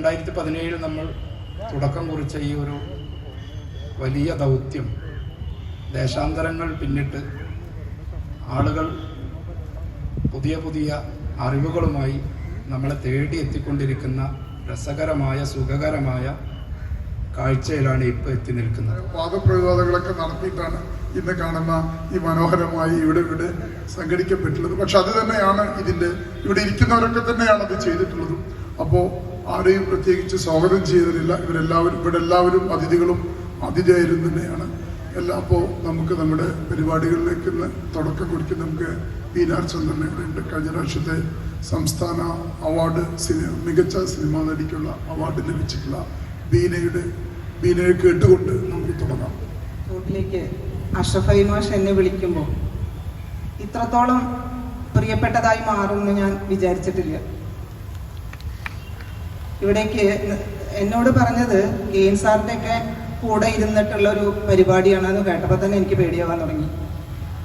രണ്ടായിരത്തി പതിനേഴിൽ നമ്മൾ തുടക്കം കുറിച്ച ഈ ഒരു വലിയ ദൗത്യം ദേശാന്തരങ്ങൾ പിന്നിട്ട് ആളുകൾ പുതിയ പുതിയ അറിവുകളുമായി നമ്മളെ തേടി എത്തിക്കൊണ്ടിരിക്കുന്ന രസകരമായ സുഖകരമായ കാഴ്ചയിലാണ് ഇപ്പോൾ എത്തി നിൽക്കുന്നത്. വാദപ്രതിവാദങ്ങളൊക്കെ നടത്തിയിട്ടാണ് ഇന്ന് കാണുന്ന ഈ മനോഹരമായി ഇവിടെ ഇവിടെ സംഘടിക്കപ്പെട്ടുള്ളത് പക്ഷെ അത് തന്നെയാണ് ഇതിന്റെ ഇവിടെ ഇരിക്കുന്നവരൊക്കെ തന്നെയാണ് അത് ചെയ്തിട്ടുള്ളതും. അപ്പോൾ ആരെയും പ്രത്യേകിച്ച് സ്വാഗതം ചെയ്തിട്ടില്ല ഇവരെല്ലാവരും ഇവിടെ എല്ലാവരും അതിഥികളും അതിഥിയായിരുന്നു തന്നെയാണ്. എല്ലാം അപ്പോൾ നമുക്ക് നമ്മുടെ പരിപാടികളിലേക്ക് തുടക്കം കുറിക്കും നമുക്ക് ബീനാർ ചന്ദ്രൻ ഇവിടെ ഉണ്ട് കഴിഞ്ഞ പ്രാവശ്യത്തെ സംസ്ഥാന അവാർഡ് സിനിമ മികച്ച സിനിമാ നടിക്കുള്ള അവാർഡ് ലഭിച്ചിട്ടുള്ള ബീനയുടെ ബീനയെ കേട്ടുകൊണ്ട് നമുക്ക് തുടങ്ങാം. റോഡിലേക്ക് അഷ്റഫ് മാഷ് എന്നെ വിളിക്കുമ്പോൾ ഇത്രത്തോളം പ്രിയപ്പെട്ടതായി മാറുമെന്ന് ഞാൻ വിചാരിച്ചിട്ടില്ല. ഇവിടേക്ക് എന്നോട് പറഞ്ഞത് കെ എൻ സാറിന്റെ ഒക്കെ കൂടെ ഇരുന്നിട്ടുള്ള ഒരു പരിപാടിയാണെന്ന് കേട്ടപ്പോൾ തന്നെ എനിക്ക് പേടിയാവാൻ തുടങ്ങി.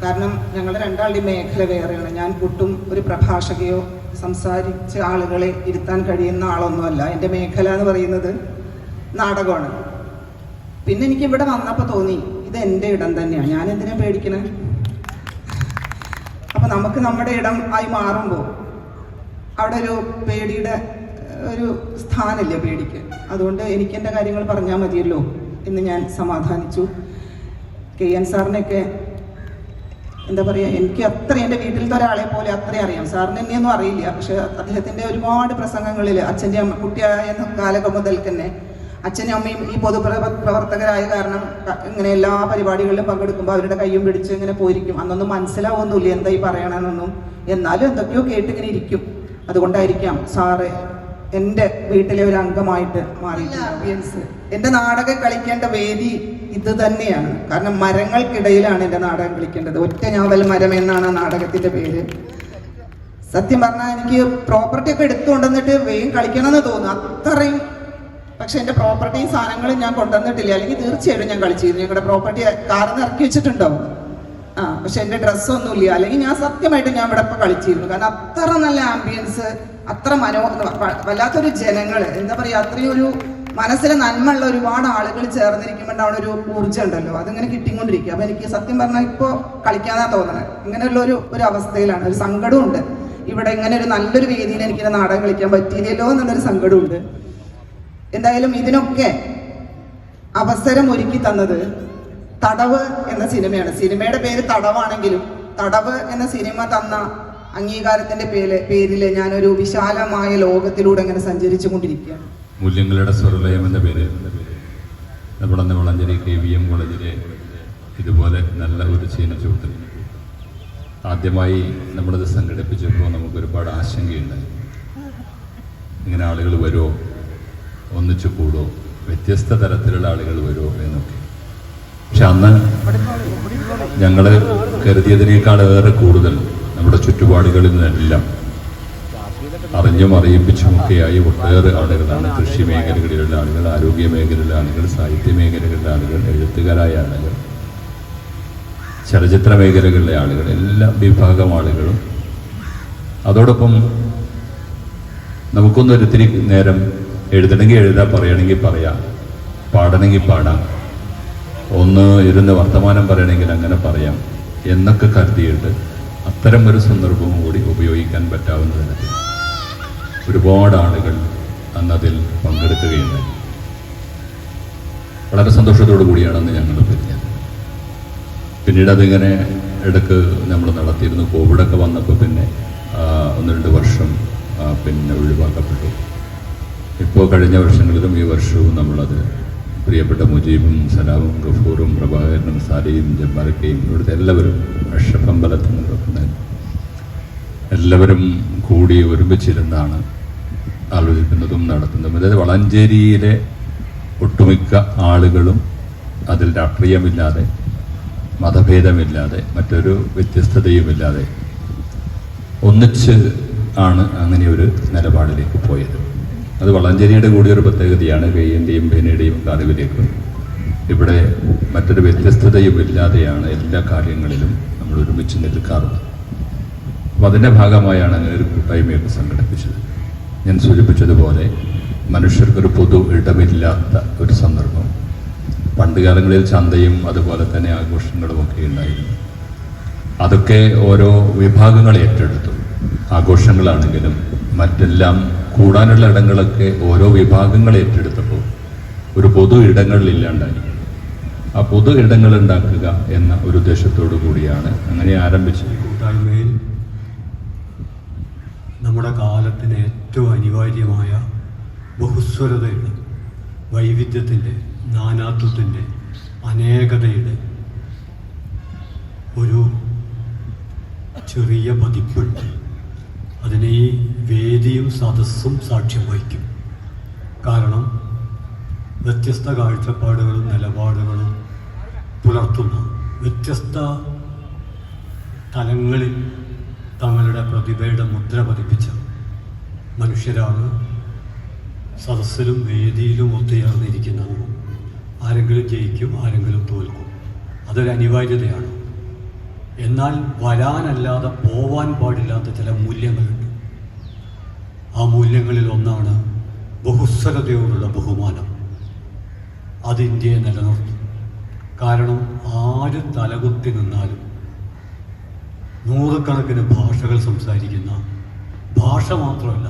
കാരണം ഞങ്ങൾ രണ്ടാളുടെയും മേഖല വേറെയാണ്. ഞാൻ ഒട്ടും ഒരു പ്രഭാഷകയോ സംസാരിച്ച ആളുകളെ ഇരുത്താൻ കഴിയുന്ന ആളൊന്നുമല്ല. എന്റെ മേഖല എന്ന് പറയുന്നത് നാടകമാണ്. പിന്നെ എനിക്ക് ഇവിടെ വന്നപ്പോൾ തോന്നി ഇത് എന്റെ ഇടം തന്നെയാണ് ഞാൻ എന്തിനാ പേടിക്കണേ? അപ്പൊ നമുക്ക് നമ്മുടെ ഇടം ആയി മാറുമ്പോൾ അവിടെ ഒരു പേടിയുടെ ഒരു സ്ഥാനമില്ല പേടിക്ക്. അതുകൊണ്ട് എനിക്ക് എന്റെ കാര്യങ്ങൾ പറഞ്ഞാൽ മതിയല്ലോ എന്ന് ഞാൻ സമാധാനിച്ചു. കെ എൻ സാറിനെയൊക്കെ എന്താ പറയുക എനിക്ക് അത്ര എന്റെ വീട്ടിലത്തെ ഒരാളെ പോലെ അത്രയും അറിയാം. സാറിന് എന്നെയൊന്നും അറിയില്ല. പക്ഷെ അദ്ദേഹത്തിന്റെ ഒരുപാട് പ്രസംഗങ്ങളിൽ അച്ഛന്റെ അമ്മ കുട്ടിയായ കാലകം മുതൽ തന്നെ അച്ഛനും അമ്മയും ഈ പൊതുപ്രവ പ്രവർത്തകരായ കാരണം ഇങ്ങനെ എല്ലാ പരിപാടികളിലും പങ്കെടുക്കുമ്പോൾ അവരുടെ കയ്യും പിടിച്ച് ഇങ്ങനെ പോയിരിക്കും. അന്നൊന്നും മനസ്സിലാവുന്നില്ല എന്താ ഈ പറയണമെന്നൊന്നും എന്നാലും എന്തൊക്കെയോ കേട്ടിങ്ങനെ ഇരിക്കും. അതുകൊണ്ടായിരിക്കാം സാറ് എന്റെ വീട്ടിലെ ഒരു അംഗമായിട്ട് മാറി എന്റെ നാടകം കളിക്കേണ്ട വേദി ഇത് തന്നെയാണ്. കാരണം മരങ്ങൾക്കിടയിലാണ് എന്റെ നാടകം കളിക്കേണ്ടത്. ഒറ്റ ഞാവൽ മരം എന്നാണ് നാടകത്തിന്റെ പേര്. സത്യം പറഞ്ഞാൽ എനിക്ക് പ്രോപ്പർട്ടി ഒക്കെ എടുത്തു കൊണ്ടുവന്നിട്ട് വേഗം കളിക്കണമെന്ന് തോന്നുന്നു. അത്രയും പക്ഷെ എന്റെ പ്രോപ്പർട്ടിയും സാധനങ്ങളും ഞാൻ കൊണ്ടുവന്നിട്ടില്ല. അല്ലെങ്കിൽ തീർച്ചയായിട്ടും ഞാൻ കളിച്ചിരുന്നു. ഞങ്ങളുടെ പ്രോപ്പർട്ടി കാറിന്ന് ഇറക്കി വെച്ചിട്ടുണ്ടാവും. ആ പക്ഷെ എന്റെ ഡ്രസ്സൊന്നുമില്ല അല്ലെങ്കിൽ ഞാൻ സത്യമായിട്ട് ഞാൻ ഇവിടെ ഇപ്പൊ കളിച്ചിരുന്നു. കാരണം അത്ര നല്ല ആംബിയൻസ് അത്ര മനോ വല്ലാത്തൊരു ജനങ്ങൾ എന്താ പറയുക അത്രയും ഒരു മനസ്സിൽ നന്മയുള്ള ഒരുപാട് ആളുകൾ ചേർന്നിരിക്കുമ്പോൾ അവിടെ ഒരു ഊർജം ഉണ്ടല്ലോ. അതിങ്ങനെ കിട്ടിക്കൊണ്ടിരിക്കുക. അപ്പൊ എനിക്ക് സത്യം പറഞ്ഞാൽ ഇപ്പോൾ കളിക്കാന്നാ തോന്നണത് ഇങ്ങനെയുള്ള ഒരു ഒരു അവസ്ഥയിലാണ്. ഒരു സങ്കടമുണ്ട് ഇവിടെ ഇങ്ങനെ ഒരു നല്ലൊരു വേദിയിൽ എനിക്ക് നാടകം കളിക്കാൻ പറ്റിയില്ലല്ലോ എന്നുള്ളൊരു സങ്കടമുണ്ട് എന്തായാലും ഇതിനൊക്കെ അവസരം ഒരുക്കി തന്നത് തടവ് എന്ന സിനിമയാണ്. സിനിമയുടെ പേര് തടവാണെങ്കിലും തടവ് എന്ന സിനിമ തന്ന അംഗീകാരത്തിന്റെ പേര് പേരിൽ ഞാനൊരു വിശാലമായ ലോകത്തിലൂടെ അങ്ങനെ സഞ്ചരിച്ചു കൊണ്ടിരിക്കുകയാണ് മൂല്യങ്ങളുടെ സ്വർലയം എന്ന പേര് നമ്മുടെ കോളേജിലെ ഇതുപോലെ നല്ല ഒരു ചീനച്ചൂട്ട് ആദ്യമായി നമ്മളിത് സംഘടിപ്പിച്ചപ്പോൾ നമുക്ക് ഒരുപാട് ആശങ്കയുണ്ട്. ഇങ്ങനെ ആളുകൾ വരുമോ? ഒന്നിച്ചു കൂടോ വ്യത്യസ്ത തരത്തിലുള്ള ആളുകൾ വരുമോ എന്നൊക്കെ. പക്ഷെ അന്ന് ഞങ്ങൾ കരുതിയതിനേക്കാൾ ഏറെ കൂടുതൽ നമ്മുടെ ചുറ്റുപാടുകളിൽ നിന്നെല്ലാം അറിഞ്ഞും അറിയിപ്പിച്ചുമൊക്കെയായി ഒട്ടേറെ ആളുകളാണ് കൃഷി മേഖലകളിലുള്ള ആളുകൾ ആരോഗ്യ മേഖലയിലെ ആളുകൾ സാഹിത്യ മേഖലകളിലെ ആളുകൾ എഴുത്തുകാരായ ആളുകൾ ചലച്ചിത്ര മേഖലകളിലെ ആളുകൾ എല്ലാ വിഭാഗം ആളുകളും. അതോടൊപ്പം നമുക്കൊന്നൊരിത്തിരി നേരം എഴുതണമെങ്കിൽ എഴുതാം പറയണമെങ്കിൽ പറയാം പാടണമെങ്കിൽ പാടാം. ഒന്ന് ഇരുന്ന് വർത്തമാനം പറയണമെങ്കിൽ അങ്ങനെ പറയാം എന്നൊക്കെ കരുതിയിട്ട് അത്തരം ഒരു സന്ദർഭവും കൂടി ഉപയോഗിക്കാൻ പറ്റാവുന്ന തരത്തിൽ ഒരുപാട് ആളുകൾ അന്നതിൽ പങ്കെടുക്കുകയുണ്ടായി. വളരെ സന്തോഷത്തോടു കൂടിയാണ് അന്ന് ഞങ്ങൾ പിരിഞ്ഞത് പിന്നീട് അതിങ്ങനെ ഇടയ്ക്ക് നമ്മൾ നടത്തിയിരുന്നു. കോവിഡൊക്കെ വന്നപ്പോൾ പിന്നെ ഒന്ന് രണ്ട് വർഷം പിന്നെ ഒഴിവാക്കപ്പെട്ടു. ഇപ്പോൾ കഴിഞ്ഞ വർഷങ്ങളിലും ഈ വർഷവും നമ്മളത് പ്രിയപ്പെട്ട മുജീബും സലാമും ഗഫൂറും പ്രഭാകരനും സാലിയും ജബ്ബാരക്കയും ഇവിടുത്തെ എല്ലാവരും അഷഫ് നിന്ന് എല്ലാവരും കൂടി ഒരുമിച്ചിരുന്നാണ് ആലോചിക്കുന്നതും നടത്തുന്നതും. അതായത് വളഞ്ചേരിയിലെ ഒട്ടുമിക്ക ആളുകളും അതിൽ രാഷ്ട്രീയമില്ലാതെ മതഭേദമില്ലാതെ മറ്റൊരു വ്യത്യസ്തതയുമില്ലാതെ ഒന്നിച്ച് ആണ് അങ്ങനെ ഒരു നിലപാടിലേക്ക് പോയത്. അത് വളഞ്ചേരിയുടെ കൂടിയൊരു പ്രത്യേകതയാണ് കയ്യന്റെയും പേനയുടെയും അറിവിലേക്ക് ഇവിടെ മറ്റൊരു വ്യത്യസ്തതയും ഇല്ലാതെയാണ് എല്ലാ കാര്യങ്ങളിലും നമ്മൾ ഒരുമിച്ച് നിൽക്കാറുള്ളത്. അപ്പോൾ അതിന്റെ ഭാഗമായാണ് അങ്ങനെ ഒരു കൂട്ടായ്മയൊക്കെ സംഘടിപ്പിച്ചത്. ഞാൻ സൂചിപ്പിച്ചതുപോലെ മനുഷ്യർക്കൊരു പൊതു ഇടമില്ലാത്ത ഒരു സന്ദർഭം. പണ്ട് കാലങ്ങളിൽ ചന്തയും അതുപോലെ തന്നെ ആഘോഷങ്ങളും ഒക്കെ ഉണ്ടായിരുന്നു. അതൊക്കെ ഓരോ വിഭാഗങ്ങളെ ഏറ്റെടുത്തു. ആഘോഷങ്ങളാണെങ്കിലും മറ്റെല്ലാം കൂടാനുള്ള ഇടങ്ങളൊക്കെ ഓരോ വിഭാഗങ്ങൾ ഏറ്റെടുത്തപ്പോൾ ഒരു പൊതു ഇടങ്ങളിലില്ലാണ്ടായി ആ പൊതു ഇടങ്ങൾ ഉണ്ടാക്കുക എന്ന ഒരു ഉദ്ദേശത്തോടു കൂടിയാണ് അങ്ങനെ ആരംഭിച്ചത്. കൂട്ടായ്മയിൽ നമ്മുടെ കാലത്തിന് ഏറ്റവും അനിവാര്യമായ ബഹുസ്വരതയുടെ വൈവിധ്യത്തിന്റെ നാനാത്വത്തിന്റെ അനേകതയുടെ ഒരു ചെറിയ പതിപ്പുണ്ട് അതിനെ ഈ വേദിയും സദസ്സും സാക്ഷ്യം വഹിക്കും. കാരണം വ്യത്യസ്ത കാഴ്ചപ്പാടുകളും നിലപാടുകളും പുലർത്തുന്ന വ്യത്യസ്ത തലങ്ങളിൽ തങ്ങളുടെ പ്രതിഭയുടെ മുദ്ര പതിപ്പിച്ച മനുഷ്യരാണ് സദസ്സിലും വേദിയിലും ഒത്തുചേർന്നിരിക്കുന്നത്. ആരെങ്കിലും ജയിക്കും ആരെങ്കിലും തോൽക്കും. അതൊരു അനിവാര്യതയാണ്. എന്നാൽ വരാനല്ലാതെ പോവാൻ പാടില്ലാത്ത ചില മൂല്യങ്ങളുണ്ട് ആ മൂല്യങ്ങളിൽ ഒന്നാണ് ബഹുസ്വരതയോടുള്ള ബഹുമാനം. അത് ഇന്ത്യയെ നിലനിർത്തും. കാരണം ആര് തലകുത്തി നിന്നാലും നൂറുകണക്കിന് ഭാഷകൾ സംസാരിക്കുന്ന ഭാഷ മാത്രമല്ല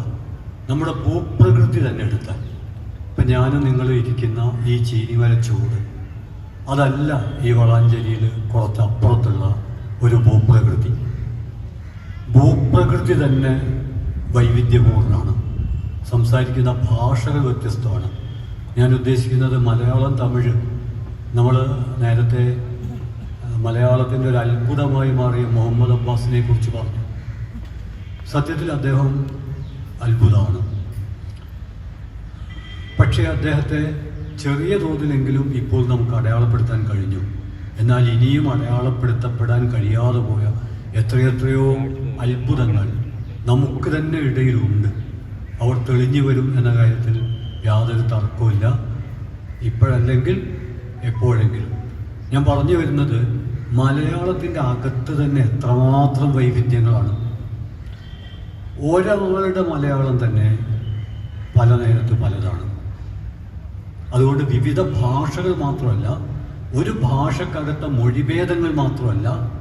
നമ്മുടെ ഭൂപ്രകൃതി തന്നെ എടുത്താൽ. ഇപ്പം ഞാനും നിങ്ങൾ ഇരിക്കുന്ന ഈ ചീനിമല ചൂട് അതല്ല ഈ വളാഞ്ചേരിയിൽ കുറച്ച് അപ്പുറത്തുള്ള ഒരു ഭൂപ്രകൃതി. ഭൂപ്രകൃതി തന്നെ വൈവിധ്യപൂർണമാണ് സംസാരിക്കുന്ന ഭാഷകൾ വ്യത്യസ്തമാണ്. ഞാൻ ഉദ്ദേശിക്കുന്നത് മലയാളം തമിഴ്. നമ്മൾ നേരത്തെ മലയാളത്തിന്റെ ഒരു അത്ഭുതമായി മാറിയ മുഹമ്മദ് അബ്ബാസിനെ കുറിച്ച് പറഞ്ഞു. സത്യത്തിൽ അദ്ദേഹം അത്ഭുതമാണ്. പക്ഷേ അദ്ദേഹത്തെ ചെറിയ തോതിലെങ്കിലും ഇപ്പോൾ നമുക്ക് അടയാളപ്പെടുത്താൻ കഴിഞ്ഞു. എന്നാൽ ഇനിയും അടയാളപ്പെടുത്തപ്പെടാൻ കഴിയാതെ പോയ എത്രയെത്രയോ അത്ഭുതങ്ങൾ നമുക്ക് തന്നെ ഇടയിലുണ്ട്. അവർ തെളിഞ്ഞു വരും എന്ന കാര്യത്തിൽ യാതൊരു തർക്കവുമില്ല. ഇപ്പോഴല്ലെങ്കിൽ എപ്പോഴെങ്കിലും. ഞാൻ പറഞ്ഞു വരുന്നത് മലയാളത്തിന്റെ അകത്ത് തന്നെ എത്രമാത്രം വൈവിധ്യങ്ങളാണ്. ഒരാളുടെ മലയാളം തന്നെ പല നേരത്ത് പലതാണ്. അതുകൊണ്ട് വിവിധ ഭാഷകൾ മാത്രമല്ല ഒരു ഭാഷക്കകത്ത മൊഴിഭേദങ്ങൾ മാത്രമല്ല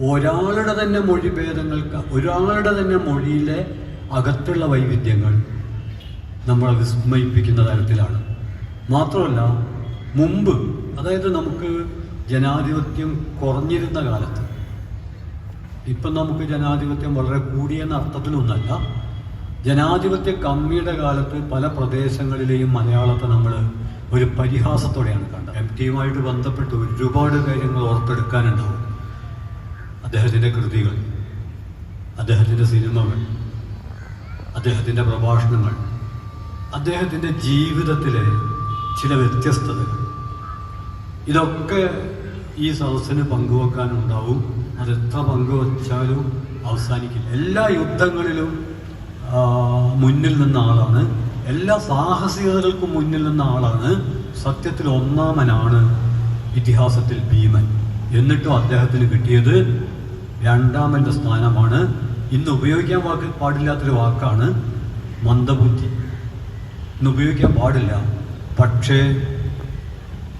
ഒരാളുടെ തന്നെ മൊഴിഭേദങ്ങൾക്ക് ഒരാളുടെ തന്നെ മൊഴിയിലെ അകത്തുള്ള വൈവിധ്യങ്ങൾ നമ്മൾ വിസ്മയിപ്പിക്കുന്ന തരത്തിലാണ്. മാത്രമല്ല മുമ്പ് അതായത് നമുക്ക് ജനാധിപത്യം കുറഞ്ഞിരുന്ന കാലത്ത് ഇപ്പം നമുക്ക് ജനാധിപത്യം വളരെ കൂടിയെന്ന അർത്ഥത്തിലൊന്നല്ല ജനാധിപത്യ കമ്മിയുടെ കാലത്ത് പല പ്രദേശങ്ങളിലെയും മലയാളത്തെ നമ്മൾ ഒരു പരിഹാസത്തോടെയാണ് കണ്ടത്. എം ടിയുമായിട്ട് ബന്ധപ്പെട്ട് ഒരുപാട് കാര്യങ്ങൾ ഓർത്തെടുക്കാനുണ്ടാവും. അദ്ദേഹത്തിന്റെ കൃതികൾ അദ്ദേഹത്തിന്റെ സിനിമകൾ അദ്ദേഹത്തിന്റെ പ്രഭാഷണങ്ങൾ അദ്ദേഹത്തിന്റെ ജീവിതത്തിലെ ചില വ്യത്യസ്തതകൾ. ഇതൊക്കെ ഈ സദസ്സിന് പങ്കുവെക്കാനുണ്ടാവും. അതെത്ര പങ്കുവച്ചാലും അവസാനിക്കില്ല. എല്ലാ യുദ്ധങ്ങളിലും മുന്നിൽ നിന്ന ആളാണ്. എല്ലാ സാഹസികതകൾക്കും മുന്നിൽ നിന്ന ആളാണ്. സത്യത്തിൽ ഒന്നാമനാണ് ഇതിഹാസത്തിൽ ഭീമൻ. എന്നിട്ടും അദ്ദേഹത്തിന് കിട്ടിയത് രണ്ടാമന്റെ സ്ഥാനമാണ്. ഇന്ന് ഉപയോഗിക്കാൻ വാക്ക് പാടില്ലാത്തൊരു വാക്കാണ് മന്ദബുദ്ധി. ഇന്ന് ഉപയോഗിക്കാൻ പാടില്ല. പക്ഷേ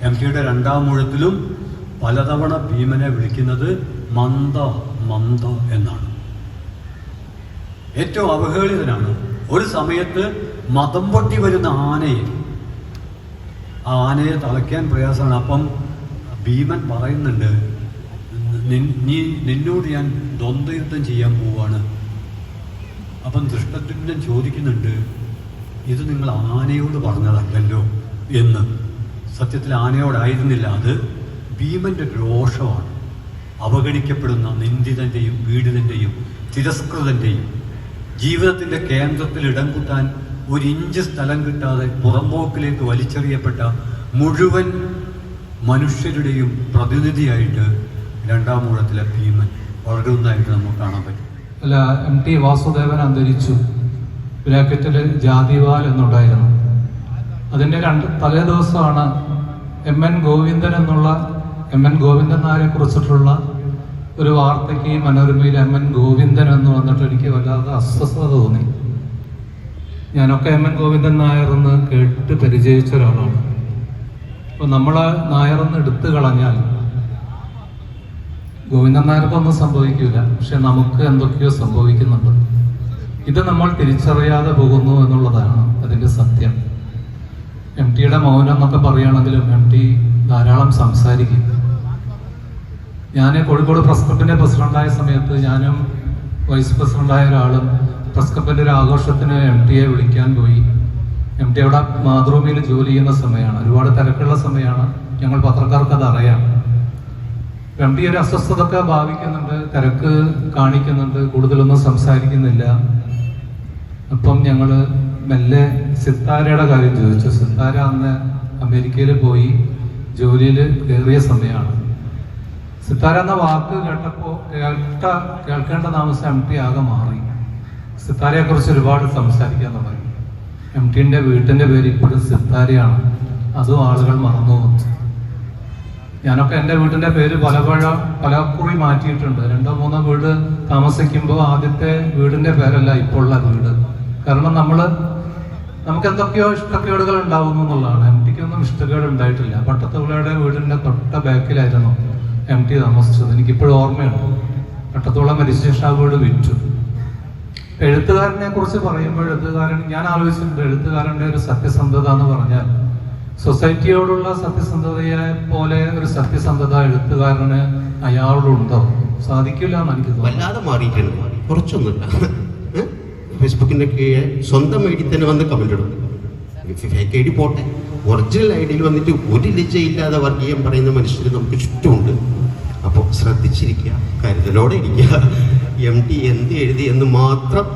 എം കെയുടെ രണ്ടാം മുഴത്തിലും പലതവണ ഭീമനെ വിളിക്കുന്നത് മന്ദ മന്ദ എന്നാണ്. ഏറ്റവും അവഹേളിതനാണ്. ഒരു സമയത്ത് മതം പൊട്ടി വരുന്ന ആനയെ ആ ആനയെ തളയ്ക്കാൻ പ്രയാസമാണ്. അപ്പം ഭീമൻ പറയുന്നുണ്ട് "നിൻ- നീ നിന്നോട് ഞാൻ ദ്വന്ദ്വയുദ്ധം ചെയ്യാൻ പോവാണ്. അപ്പം ദൃഷ്ടത്തിന്റെ ചോദിക്കുന്നുണ്ട് ഇത് നിങ്ങൾ ആനയോട് പറഞ്ഞതല്ലല്ലോ? എന്ന്. സത്യത്തിൽ ആനയോടായിരുന്നില്ല അത് ഭീമന്റെ രോഷമാണ്. അവഗണിക്കപ്പെടുന്ന നിന്ദിതന്റെയും പീഡിതന്റെയും തിരസ്കൃതന്റെയും ജീവിതത്തിന്റെ കേന്ദ്രത്തിൽ ഇടം കുത്താൻ ഒരു ഇഞ്ച് സ്ഥലം കിട്ടാതെ പുറമ്പോക്കിലേക്ക് വലിച്ചെറിയപ്പെട്ട മുഴുവൻ മനുഷ്യരുടെയും പ്രതിനിധിയായിട്ട് രണ്ടാം ഊഴത്തിലെ ഭീമൻ വളരുന്നതായിട്ട് നമുക്ക് കാണാൻ പറ്റും. അല്ല എം ടി വാസുദേവൻ അന്തരിച്ചു. ബ്രാക്കറ്റിൽ ജാതിവാൽ എന്നുണ്ടായിരുന്നു. അതിന്റെ രണ്ട് തലേ ദിവസമാണ് എം എൻ ഗോവിന്ദൻ എന്നുള്ള എം എൻ ഗോവിന്ദൻ നായരെ കുറിച്ചിട്ടുള്ള ഒരു വാർത്തയ്ക്ക് ഈ മനോരമയിൽ എം എൻ ഗോവിന്ദൻ എന്ന് വന്നിട്ട് എനിക്ക് വല്ലാതെ അസ്വസ്ഥത തോന്നി. ഞാനൊക്കെ എം എൻ ഗോവിന്ദൻ നായർ എന്ന് കേട്ട് പരിചയിച്ച ഒരാളാണ്. അപ്പോൾ നമ്മൾ എന്ന് എടുത്തു കളഞ്ഞാൽ ഗോവിന്ദൻ നായർക്കൊന്നും സംഭവിക്കില്ല പക്ഷെ നമുക്ക് എന്തൊക്കെയോ സംഭവിക്കുന്നുണ്ട്. ഇത് നമ്മൾ തിരിച്ചറിയാതെ പോകുന്നു എന്നുള്ളതാണ് അതിന്റെ സത്യം. എം ടിയുടെ മൗനം എന്നൊക്കെ പറയുകയാണെങ്കിലും എം ടി ധാരാളം സംസാരിക്കും. ഞാൻ കോഴിക്കോട് പ്രസ് ക്ലബിന്റെ പ്രസിഡന്റായ സമയത്ത് ഞാനും വൈസ് പ്രസിഡന്റായ ഒരാളും പ്രസ് ക്ലബിന്റെ ഒരു ആഘോഷത്തിന് എം ടിയെ വിളിക്കാൻ പോയി. എം ടി അവിടെ മാതൃഭൂമിയിൽ ജോലി ചെയ്യുന്ന സമയമാണ്. ഒരുപാട് തിരക്കുള്ള സമയമാണ്. ഞങ്ങൾ പത്രക്കാർക്ക് അത് അറിയാം. എം ഒരു അസ്വസ്ഥത അസ്വസ്ഥതൊക്കെ ഭാവിക്കുന്നുണ്ട് തിരക്ക് കാണിക്കുന്നുണ്ട് കൂടുതലൊന്നും സംസാരിക്കുന്നില്ല. അപ്പം ഞങ്ങൾ മെല്ലെ സിത്താരയുടെ കാര്യം ചോദിച്ചു. സിത്താര അന്ന് അമേരിക്കയിൽ പോയി ജോലിയിൽ കയറിയ സമയമാണ് സിത്താര എന്ന വാക്ക് കേട്ടപ്പോൾ കേട്ട കേൾക്കേണ്ട താമസം എം ടി ആകെ മാറി. സിത്താരയെ കുറിച്ച് ഒരുപാട് സംസാരിക്കാൻ തുടങ്ങി എം ടിന്റെ വീട്ടിന്റെ പേര് ഇപ്പോഴും സിത്താരയാണ്. അതും ആളുകൾ മറന്നു പോകുന്നു ഞാനൊക്കെ എന്റെ വീടിന്റെ പേര് പലപഴ പലക്കുറി മാറ്റിയിട്ടുണ്ട്. രണ്ടോ മൂന്നോ വീട് താമസിക്കുമ്പോൾ ആദ്യത്തെ വീടിന്റെ പേരല്ല ഇപ്പോൾ ഉള്ള വീട്. കാരണം നമ്മൾ നമുക്ക് എന്തൊക്കെയോ ഇഷ്ടക്കേടുകൾ ഉണ്ടാവുന്നു എന്നുള്ളതാണ്. എം ടിക്കൊന്നും ഇഷ്ടക്കേട് ഉണ്ടായിട്ടില്ല. പട്ടത്തുള്ളയുടെ വീടിന്റെ തൊട്ട ബാക്കിലായിരുന്നു എം ടി താമസിച്ചത്. എനിക്കിപ്പോഴും ഓർമ്മയുണ്ട്. പട്ടത്തുള്ള മരിച്ച ആ വീട് വിറ്റു. എഴുത്തുകാരനെ കുറിച്ച് പറയുമ്പോൾ എഴുത്തുകാരൻ ഞാൻ ആലോചിച്ചിട്ടുണ്ട് എഴുത്തുകാരന്റെ ഒരു സത്യസന്ധത എന്ന് പറഞ്ഞാൽ സൊസൈറ്റിയോടുള്ള സത്യസന്ധതയെ പോലെ ഒരു സത്യസന്ധത എഴുത്തുകാരന് അയാളോടുണ്ടോ? സാധിക്കില്ല എന്ന് എനിക്ക് വല്ലാതെ മാറിയിട്ടുണ്ട് കുറച്ചൊന്നുമില്ല? ഫേസ്ബുക്കിന്റെ കീഴെ സ്വന്തം ഐ ഡി തന്നെ വന്ന് കമന്റ് ഇടും. ഫേക്ക് ഐ ഡി പോട്ടെ. ഒറിജിനൽ ഐ ഡിയിൽ വന്നിട്ട് ഒരു ലജ്ജയില്ലാതെ വർഗീയം പറയുന്ന മനുഷ്യർ നമുക്ക് ചുറ്റുമുണ്ട്. അപ്പോൾ ശ്രദ്ധിച്ചിരിക്കുക. കരുതലോടെ ഇരിക്കുക. എം ടി എന്ത് എഴുതി എന്ന് മാത്രം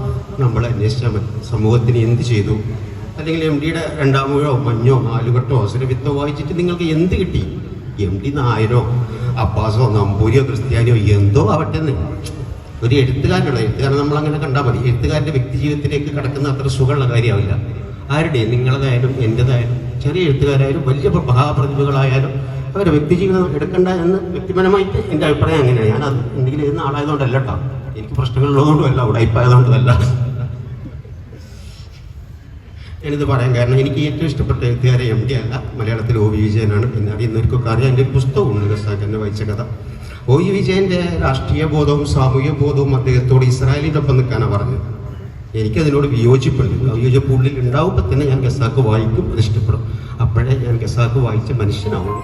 നമ്മൾ അന്വേഷിച്ചാൽ മതി. സമൂഹത്തിന് എന്ത് ചെയ്തു? അല്ലെങ്കിൽ എം ഡിയുടെ രണ്ടാമൂഴോ മഞ്ഞോ നാലുകെട്ടോ അസുരവിത്തോ വായിച്ചിട്ട് നിങ്ങൾക്ക് എന്ത് കിട്ടി? എം ഡി നായരോ അബ്ബാസോ നമ്പൂരിയോ ക്രിസ്ത്യാനിയോ എന്തോ ആവട്ടെ എന്ന്. ഒരു എഴുത്തുകാരനുള്ള എഴുത്തുകാരൻ നമ്മൾ അങ്ങനെ കണ്ടാൽ മതി. എഴുത്തുകാരന്റെ വ്യക്തി ജീവിതത്തിലേക്ക് കടക്കുന്ന അത്ര സുഖമുള്ള കാര്യമാവില്ല. ആരുടെ? നിങ്ങളതായാലും എന്റെതായാലും. ചെറിയ എഴുത്തുകാരായാലും വലിയ മഹാപ്രതിഭകളായാലും അവരുടെ വ്യക്തിജീവിതം എടുക്കണ്ട എന്ന് വ്യക്തിപരമായിട്ട് എന്റെ അഭിപ്രായം അങ്ങനെയാണ്. ഞാൻ അത് എന്തെങ്കിലും എഴുതുന്ന ആളായതുകൊണ്ടല്ല കേട്ടോ. എനിക്ക് പ്രശ്നങ്ങളുള്ളതുകൊണ്ടുമല്ല ഉടായ്പായതുകൊണ്ടല്ല ഞാനിത് പറയാൻ കാരണം എനിക്ക് ഏറ്റവും ഇഷ്ടപ്പെട്ട എഴുത്തുകാരെ എം ഡി അല്ല. മലയാളത്തിൽ ഒ വി വിജയനാണ്. പിന്നെ അറിയുന്നവർക്കൊക്കെ അറിയാം. എന്റെ ഒരു പുസ്തകമുണ്ട് എന്നെ വായിച്ച കഥ. ഒ വി വിജയന്റെ രാഷ്ട്രീയ ബോധവും സാമൂഹ്യ ബോധവും അദ്ദേഹത്തോട് ഇസ്രായേലിനൊപ്പം നിൽക്കാനാണ് പറഞ്ഞത്. എനിക്കതിനോട് വിയോജിപ്പുണ്ട്. വിയോജിപ്പ് ഉള്ളിൽ ഉണ്ടാവുമ്പോൾ തന്നെ ഞാൻ ഖസാക്ക് വായിക്കും. അത് ഇഷ്ടപ്പെടും. അപ്പോഴേ ഞാൻ ഖസാക്ക് വായിച്ച മനുഷ്യനാവുള്ളൂ.